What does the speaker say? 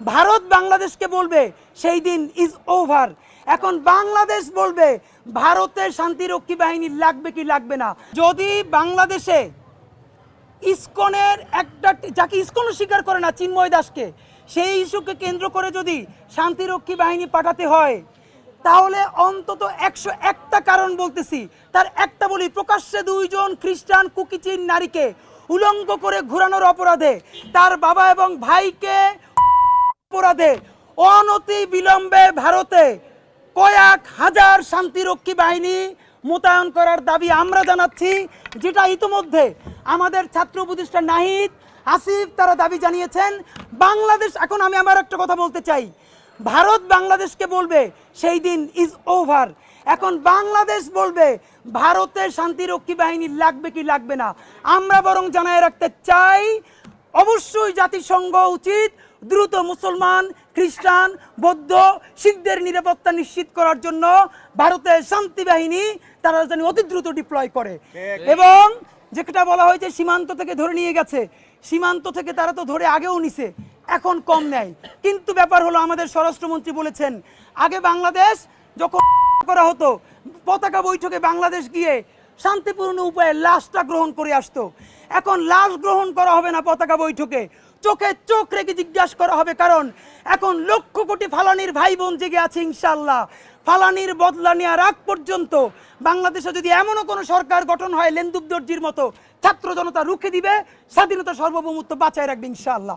ভারত বাংলাদেশকে বলবে, সেই দিন ইজ ওভার এখন বাংলাদেশ বলবে ভারতের শান্তিরক্ষী বাহিনী লাগবে কি লাগবে না। যদি বাংলাদেশে ইসকনের একটা, যাকে ইসকনও স্বীকার করে না, চিন্ময় দাসকে, সেই ইস্যুকে কেন্দ্র করে যদি শান্তিরক্ষী বাহিনী পাঠাতে হয়, তাহলে অন্তত একশো একটা কারণ বলতেছি। তার একটা বলি, প্রকাশ্যে দুইজন খ্রিস্টান কুকিচিন নারীকে উলঙ্গ করে ঘোরানোর অপরাধে তার বাবা এবং ভাইকে অপরাধে, অনতি বিলম্বে ভারতে কয়েক হাজার শান্তিরক্ষী বাহিনী মোতায়েন করার দাবি আমরা জানাচ্ছি, যেটা ইতিমধ্যে আমাদের ছাত্র উপদেষ্টা নাহিদ আসিফ তারা দাবি জানিয়েছেন। বাংলাদেশ, এখন আমি আমার একটা কথা বলতে চাই। ভারত বাংলাদেশকে বলবে, সেই দিন ইজ ওভার এখন বাংলাদেশ বলবে ভারতের শান্তিরক্ষী বাহিনী লাগবে কি লাগবে না। আমরা বরং জানায় রাখতে চাই অবশ্যই জাতিসংঘ উচিত দ্রুত মুসলমান খ্রিস্টান বৌদ্ধ শিখদের নিরাপত্তা নিশ্চিত করার জন্য ভারতের শান্তি বাহিনী তারা যেন অতি দ্রুত ডিপ্লয় করে। এবং যেটা বলা হয়েছে সীমান্ত থেকে ধরে নিয়ে গেছে। সীমান্ত থেকে তারা তো ধরে আগেও নিছে এখন কম নেয়। কিন্তু ব্যাপার হলো আমাদের স্বরাষ্ট্রমন্ত্রী বলেছেন আগে বাংলাদেশ যখন করা হতো পতাকা বৈঠকে বাংলাদেশ গিয়ে শান্তিপূর্ণ উপায়ে লাশটা গ্রহণ করে আসতো। এখন লাশ গ্রহণ করা হবে না পতাকা বৈঠকে। চোখে চোখ রেখে জিজ্ঞাসা করা হবে কারণ এখন লক্ষ কোটি ফালানির ভাই বোন জেগে আছে ইনশাল্লাহ ফালানির বদলা নেওয়ার আগ পর্যন্ত বাংলাদেশে যদি এমনও কোনো সরকার গঠন হয় লেন্দুব দর্জির মতো ছাত্র জনতা রুখে দিবে, স্বাধীনতা সর্বভৌমত্ব বাঁচায় রাখবে ইনশাআল্লাহ।